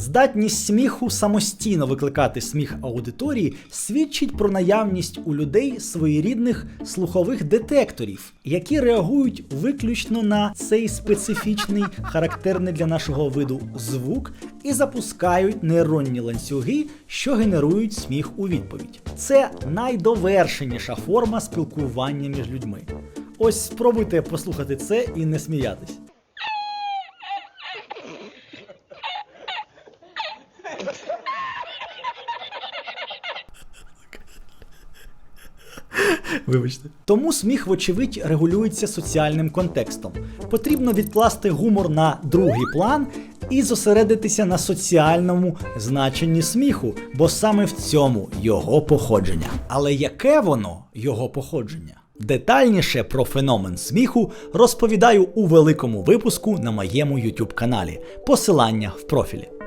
Здатність сміху самостійно викликати сміх аудиторії свідчить про наявність у людей своєрідних слухових детекторів, які реагують виключно на цей специфічний, характерний для нашого виду звук і запускають нейронні ланцюги, що генерують сміх у відповідь. Це найдовершеніша форма спілкування між людьми. Ось спробуйте послухати це і не сміятись. Вибачте. Тому сміх, вочевидь, регулюється соціальним контекстом. Потрібно відкласти гумор на другий план і зосередитися на соціальному значенні сміху, бо саме в цьому його походження. Але яке воно його походження? Детальніше про феномен сміху розповідаю у великому випуску на моєму YouTube каналі. Посилання в профілі.